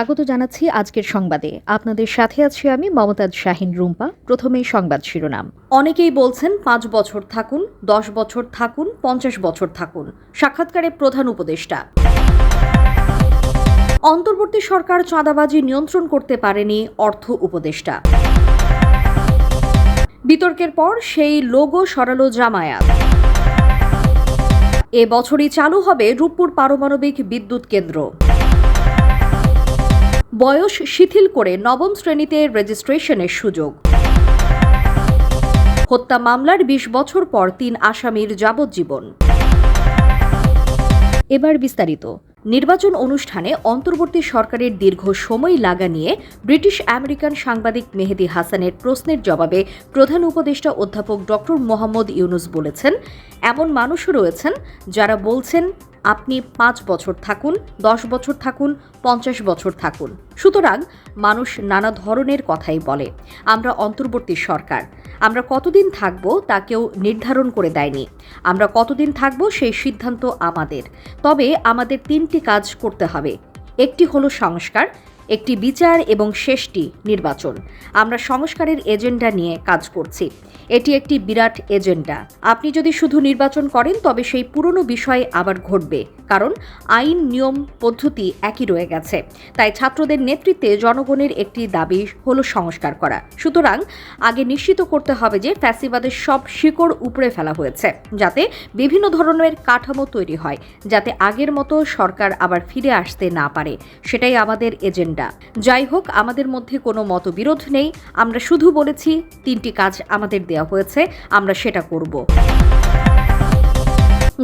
স্বাগত জানাচ্ছি আজকের সংবাদে। আপনাদের সাথে আছি আমি মমতাজ শাহিন রুম্পা। প্রথমেই সংবাদ শিরোনাম। অনেকেই বলছেন পাঁচ বছর থাকুন, দশ বছর থাকুন, পঞ্চাশ বছর থাকুন। সাক্ষাৎকারে প্রধান উপদেষ্টা। অন্তর্বর্তী সরকার চাঁদাবাজি নিয়ন্ত্রণ করতে পারেনি অর্থ উপদেষ্টা। বিতর্কের পর সেই লোগো সরালো জামায়াত। এ বছরই চালু হবে রূপপুর পারমাণবিক বিদ্যুৎ কেন্দ্র। বয়স শিথিল করে নবম শ্রেণীতে রেজিস্ট্রেশনের সুযোগ। হত্যা মামলার ২০ বছর পর তিন আসামির যাবজ্জীবন। এবার বিস্তারিত। নির্বাচন অনুষ্ঠানে অন্তর্বর্তী সরকারের দীর্ঘ সময় লাগা নিয়ে ব্রিটিশ আমেরিকান সাংবাদিক মেহেদি হাসানের প্রশ্নের জবাবে প্রধান উপদেষ্টা অধ্যাপক ডক্টর মোহাম্মদ ইউনুস বলেছেন, এমন মানুষও রয়েছেন যারা বলছেন আপনি পাঁচ বছর থাকুন, দশ বছর থাকুন, পঞ্চাশ বছর থাকুন। সুতরাং মানুষ নানা ধরনের কথাই বলে। আমরা অন্তর্বর্তী সরকার। আমরা কতদিন থাকব তা কেউ নির্ধারণ করে দেয়নি। আমরা কতদিন থাকব সেই সিদ্ধান্ত আমাদের। তবে আমাদের তিনটি কাজ করতে হবে। একটি হলো সংস্কার একটি বিচার এবং শেষটি নির্বাচন। আমরা সংস্কারের এজেন্ডা নিয়ে কাজ করছি। এটি একটি বিরাট এজেন্ডা। আপনি যদি শুধু নির্বাচন করেন, তবে সেই পুরনো বিষয় আবার ঘটবে। কারণ আইন, নিয়ম, পদ্ধতি একই রয়ে গেছে। তাই ছাত্রদের নেতৃত্বে জনগণের একটি দাবি হলো সংস্কার করা। সুতরাং আগে নিশ্চিত করতে হবে যে ফ্যাসিবাদের সব শিকড় উপড়ে ফেলা হয়েছে, যাতে বিভিন্ন ধরনের কাঠামো তৈরি হয়, যাতে আগের মতো সরকার আবার ফিরে আসতে না পারে। সেটাই আমাদের এজেন্ডা। যাই হোক, আমাদের মধ্যে কোনো মতবিরোধ নেই। আমরা শুধু বলেছি, তিনটি কাজ আমাদের দেওয়া হয়েছে, আমরা সেটা করব।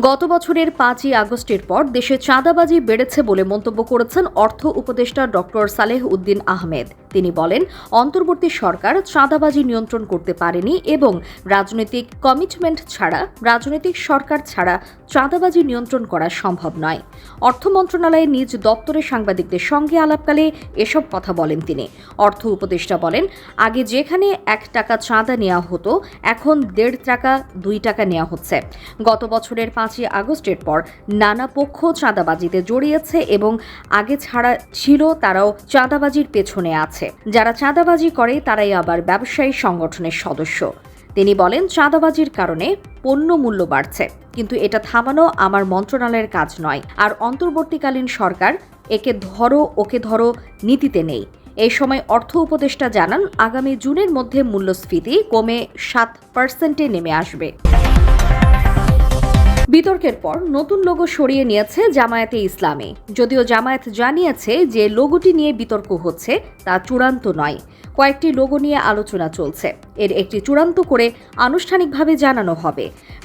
গত বছরের পাঁচই আগস্টের পর দেশে চাঁদাবাজি বেড়েছে বলে মন্তব্য করেছেন অর্থ উপদেষ্টা ডক্টর সালেহ উদ্দিন আহমেদ। তিনি বলেন, অন্তর্বর্তী সরকার চাঁদাবাজি নিয়ন্ত্রণ করতে পারেনি এবং রাজনৈতিক কমিটমেন্ট ছাড়া, রাজনৈতিক সরকার ছাড়া চাঁদাবাজি নিয়ন্ত্রণ করা সম্ভব নয়। অর্থ মন্ত্রণালয়ের নিজ দপ্তরের সাংবাদিকদের সঙ্গে আলাপকালে এসব কথা বলেন তিনি। অর্থ উপদেষ্টা বলেন, আগে যেখানে এক টাকা চাঁদা নেওয়া হতো, এখন দেড় টাকা, দুই টাকা নেওয়া হচ্ছে। গত বছরের পাঁচই আগস্টের পর নানা পক্ষ চাঁদাবাজিতে জড়িয়েছে এবং আগে ছাড়া ছিল তারাও চাঁদাবাজির পেছনে আছে। যারা চাঁদাবাজি করে, তারাই আবার ব্যবসায়ী সংগঠনের সদস্য। তিনি বলেন, চাঁদাবাজির কারণে পণ্য মূল্য বাড়ছে, কিন্তু এটা থামানো আমার মন্ত্রণালয়ের কাজ নয়। আর অন্তর্বর্তীকালীন সরকার একে ধরো, ওকে ধরো নীতিতে নেই। এই সময় অর্থ উপদেষ্টা জানান, আগামী জুনের মধ্যে মূল্যস্ফীতি কমে সাত পার্সেন্টে নেমে আসবে। বিতর্কের পর নতুন লোগো সরিয়ে নিয়েছে জামায়াতে ইসলামী। যদিও জামায়াত জানিয়েছে যে লোগোটি নিয়ে বিতর্ক হচ্ছে, তা চূড়ান্ত নয়। কয়েকটি লোগো নিয়ে আলোচনা চলছে। এর একটি চূড়ান্ত করে আনুষ্ঠানিকভাবে জানানো হবে।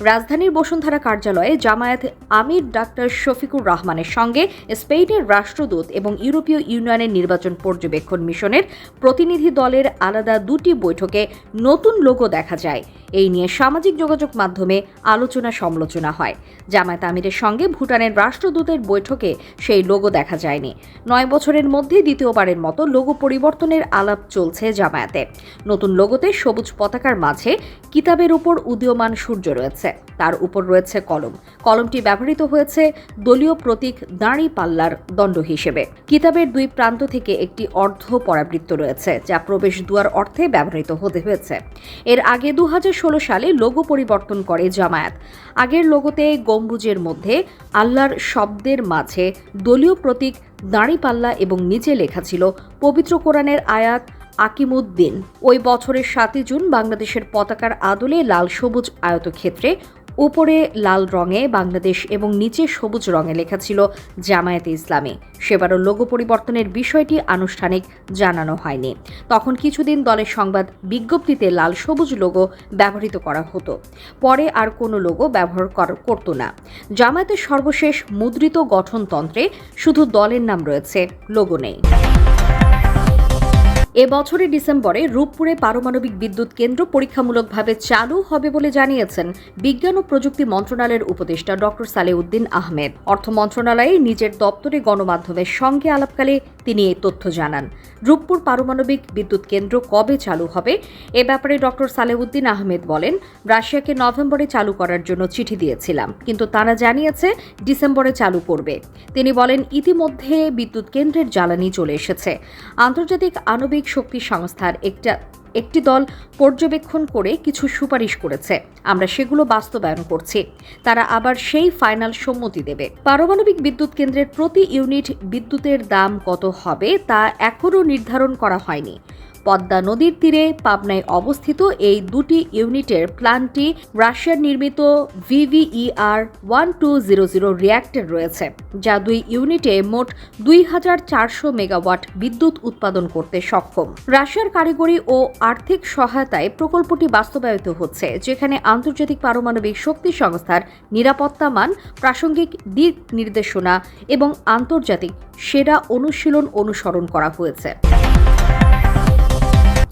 রাজধানীর বসুন্ধরা কার্যালয়ে জামায়াত আমির ডাক্তার শফিকুর রহমানের সঙ্গে স্পেনের রাষ্ট্রদূত এবং ইউরোপীয় ইউনিয়নের নির্বাচন পর্যবেক্ষণ মিশনের প্রতিনিধি দলের আলাদা দুটি বৈঠকে নতুন লোগো দেখা যায়। এই নিয়ে সামাজিক যোগাযোগ মাধ্যমে আলোচনা সমালোচনা হয়। জামায়াত আমিরের সঙ্গে ভুটানের রাষ্ট্রদূতের বৈঠকে সেই লোগো দেখা যায়নি। নয় বছরের মধ্যে দ্বিতীয়বারের মতো লোগো পরিবর্তনের আলাপ চলছে জামায়াতে। নতুন লোগোতে সবুজ পতাকার মাঝে কিতাবের উপর উদীয়মান সূর্য রয়েছে। তার উপর রয়েছে কলম। কলমটি ব্যবহৃত হয়েছে দলীয় প্রতীক দাঁড়ি পাল্লার দণ্ড হিসেবে। কিতাবের দুই প্রান্ত থেকে একটি অর্ধ পরাবৃত্ত রয়েছে, যা প্রবেশ দুয়ার অর্থে ব্যবহৃত হতে হয়েছে। এর আগে দু সালে লোগো পরিবর্তন করে জামায়াত। আগের লোগোতে গম্বুজের মধ্যে আল্লাহর শব্দের মাঝে দলীয় প্রতীক দাঁড়িপাল্লা এবং নিচে লেখা ছিল পবিত্র কোরআনের আয়াত আকিমুদ্দিন। ওই বছরের সাতই জুন বাংলাদেশের পতাকার আদলে লাল সবুজ আয়তক্ষেত্রে উপরে লাল রঙে বাংলাদেশ এবং নিচে সবুজ রঙে লেখা ছিল জামায়াতে ইসলামী। সেবারও লোগো পরিবর্তনের বিষয়টি আনুষ্ঠানিক জানানো হয়নি। তখন কিছুদিন দলের সংবাদ বিজ্ঞপ্তিতে লাল সবুজ লোগো ব্যবহৃত করা হতো। পরে আর কোনো লোগো ব্যবহার করত না। জামায়াতের সর্বশেষ মুদ্রিত গঠনতন্ত্রে শুধু দলের নাম রয়েছে, লোগো নেই। এ বছরের ডিসেম্বরে রূপপুরে পারমাণবিক বিদ্যুৎ কেন্দ্র পরীক্ষামূলকভাবে চালু হবে বলে জানিয়েছেন বিজ্ঞান ও প্রযুক্তি মন্ত্রণালয়ের উপদেষ্টা ডক্টর সালেউদ্দিন আহমেদ। অর্থ মন্ত্রণালয়ে নিজের দপ্তরে গণমাধ্যমের সঙ্গে আলাপকালে তিনি এই তথ্য জানান। রূপপুর পারমাণবিক বিদ্যুৎ কেন্দ্র কবে চালু হবে? এ ব্যাপারে ডক্টর সালেউদ্দিন আহমেদ বলেন, রাশিয়াকে নভেম্বরে চালু করার জন্য চিঠি দিয়েছিলাম, কিন্তু তারা জানিয়েছে ডিসেম্বরে চালু করবে। তিনি বলেন, ইতিমধ্যে বিদ্যুৎ কেন্দ্রের জ্বালানি চলে এসেছে। আন্তর্জাতিক আণবিক শক্তি সংস্থার একটা, একটি দল পর্যবেক্ষণ করে কিছু সুপারিশ করেছে। আমরা সেগুলো বাস্তবায়ন করছি। তারা আবার সেই ফাইনাল সম্মতি দেবে। পারমাণবিক বিদ্যুৎ কেন্দ্রের প্রতি ইউনিট বিদ্যুতের দাম কত হবে তা এখনও নির্ধারণ করা হয়নি। পদ্মা নদীর তীরে পাবনায় অবস্থিত এই দুটি ইউনিটের প্ল্যান্টটি রাশিয়ার নির্মিত VVER one two zero zero reactor রয়েছে, যা দুই ইউনিটে মোট দুই হাজার চারশো মেগাওয়াট বিদ্যুৎ উৎপাদন করতে সক্ষম। রাশিয়ার কারিগরি ও আর্থিক সহায়তায় প্রকল্পটি বাস্তবায়িত হচ্ছে, যেখানে আন্তর্জাতিক পারমাণবিক শক্তি সংস্থার নিরাপত্তা মান, প্রাসঙ্গিক দিক নির্দেশনা এবং আন্তর্জাতিক সেরা অনুশীলন অনুসরণ করা হয়েছে।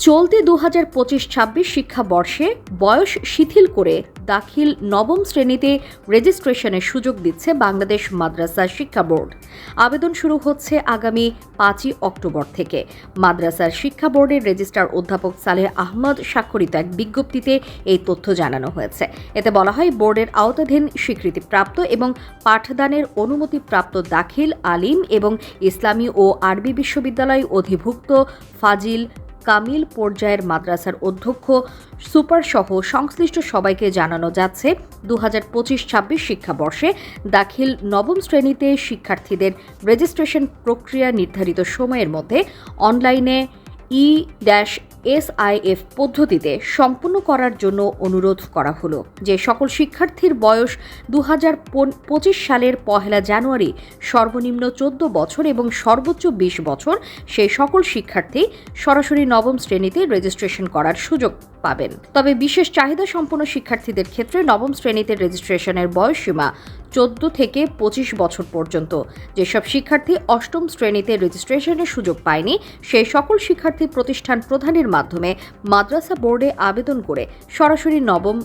চলতি দু হাজার পঁচিশ ছাব্বিশ শিক্ষাবর্ষে বয়স শিথিল করে দাখিল নবম শ্রেণীতে রেজিস্ট্রেশনের সুযোগ দিচ্ছে বাংলাদেশ মাদ্রাসা শিক্ষা বোর্ড। আবেদন শুরু হচ্ছে আগামী পাঁচই অক্টোবর থেকে। মাদ্রাসার শিক্ষা বোর্ডের রেজিস্ট্রার অধ্যাপক সালেহ আহমদ স্বাক্ষরিত এক বিজ্ঞপ্তিতে এই তথ্য জানানো হয়েছে। এতে বলা হয়, বোর্ডের আওতাধীন স্বীকৃতিপ্রাপ্ত এবং পাঠদানের অনুমতিপ্রাপ্ত দাখিল আলিম এবং ইসলামী ও আরবি বিশ্ববিদ্যালয় অধিভুক্ত ফাজিল কামিল পর্যায়ের মাদ্রাসার অধ্যক্ষ সুপার সহ সংশ্লিষ্ট সবাইকে জানানো যাচ্ছে দু হাজার পঁচিশ ছাব্বিশ শিক্ষাবর্ষে দাখিল নবম শ্রেণীতে শিক্ষার্থীদের রেজিস্ট্রেশন প্রক্রিয়া নির্ধারিত সময়ের মধ্যে অনলাইনে ই ড্যাশ এসআইএফ পদ্ধতিতে সম্পূর্ণ করার জন্য অনুরোধ করা হলো যে সকল শিক্ষার্থীর বয়স দু সালের পহেলা জানুয়ারি সর্বনিম্ন চোদ্দ বছর এবং সর্বোচ্চ বিশ বছর সেই সকল শিক্ষার্থী সরাসরি নবম শ্রেণীতে রেজিস্ট্রেশন করার সুযোগ পাবেন। তবে বিশেষ চাহিদা সম্পন্ন শিক্ষার্থীদের ক্ষেত্রে নবম শ্রেণীতে রেজিস্ট্রেশনের বয়সসীমা চোদ্দ থেকে পঁচিশ বছর পর্যন্ত। যেসব শিক্ষার্থী অষ্টম শ্রেণীতে রেজিস্ট্রেশনের সুযোগ পায়নি, সেই সকল শিক্ষার্থী প্রতিষ্ঠান প্রধানের মাধ্যমে মাদ্রাসা বোর্ডে আবেদন করে সরাসরি নবম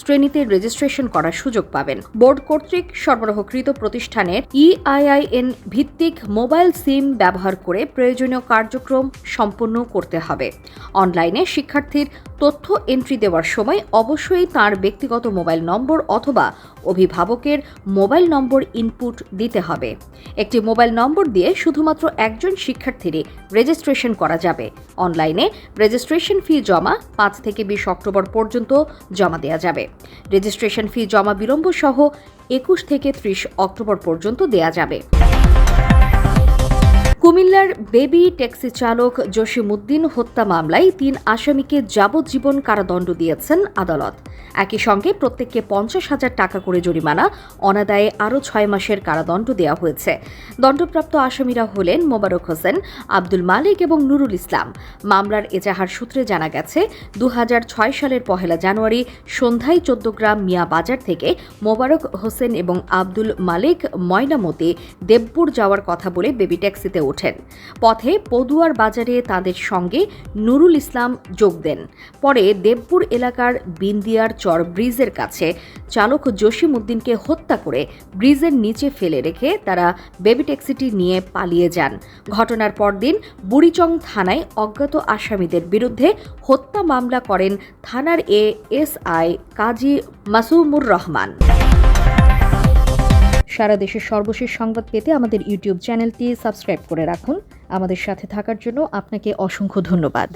শ্রেণীতে রেজিস্ট্রেশন করার সুযোগ পাবেন। বোর্ড কর্তৃক সরবরাহকৃত প্রতিষ্ঠানের ইআইআইএন ভিত্তিক মোবাইল সিম ব্যবহার করে প্রয়োজনীয় কার্যক্রম সম্পন্ন করতে হবে। অনলাইনে শিক্ষার্থীর তথ্য এন্ট্রি দেওয়ার সময় অবশ্যই তার ব্যক্তিগত মোবাইল নম্বর অথবা অভিভাবকের মোবাইল নম্বর ইনপুট দিতে হবে। একটি মোবাইল নম্বর দিয়ে শুধুমাত্র একজন শিক্ষার্থীরই রেজিস্ট্রেশন করা যাবে। অনলাইনে রেজিস্ট্রেশন ফি জমা পাঁচ থেকে বিশ অক্টোবর পর্যন্ত জমা দেওয়া যাবে। রেজিস্ট্রেশন ফি জমা বিলম্ব সহ একুশ থেকে ত্রিশ অক্টোবর পর্যন্ত দেয়া যাবে। কুমিল্লার বেবি ট্যাক্সি চালক জসিমউদ্দিন হত্যা মামলায় তিন আসামিকে যাবজ্জীবন কারাদণ্ড দিয়েছেন আদালত। একই সঙ্গে প্রত্যেককে পঞ্চাশ হাজার টাকা করে জরিমানা, অনাদায়ে আরও ছয় মাসের কারাদণ্ড দেওয়া হয়েছে। দণ্ডপ্রাপ্ত আসামিরা হলেন মোবারক হোসেন, আব্দুল মালিক এবং নুরুল ইসলাম। মামলার এজাহার সূত্রে জানা গেছে দু হাজার ছয় সালের পহেলা জানুয়ারি সন্ধ্যায় চোদ্দগ্রাম মিয়া বাজার থেকে মোবারক হোসেন এবং আব্দুল মালিক ময়নামতি দেবপুর যাওয়ার কথা বলে বেবি ট্যাক্সিতে ওঠেন। পথে পদুয়ার বাজারে তাদের সঙ্গে নুরুল ইসলাম যোগ দেন। পরে দেবপুর এলাকার বিন্দিয়ার চর ব্রিজের কাছে চালক জসিম উদ্দিনকে হত্যা করে ব্রিজের নিচে ফেলে রেখে তারা বেবি ট্যাক্সিটি নিয়ে পালিয়ে যান। ঘটনার পরদিন বুড়িচং থানায় অজ্ঞাত আসামিদের বিরুদ্ধে হত্যা মামলা করেন থানার A S I Kazi Masumur Rahman. সারা দেশের সর্বশেষ সংবাদ পেতে আমাদের ইউটিউব চ্যানেলটি সাবস্ক্রাইব করে রাখুন। আমাদের সাথে থাকার জন্য আপনাকে অসংখ্য ধন্যবাদ।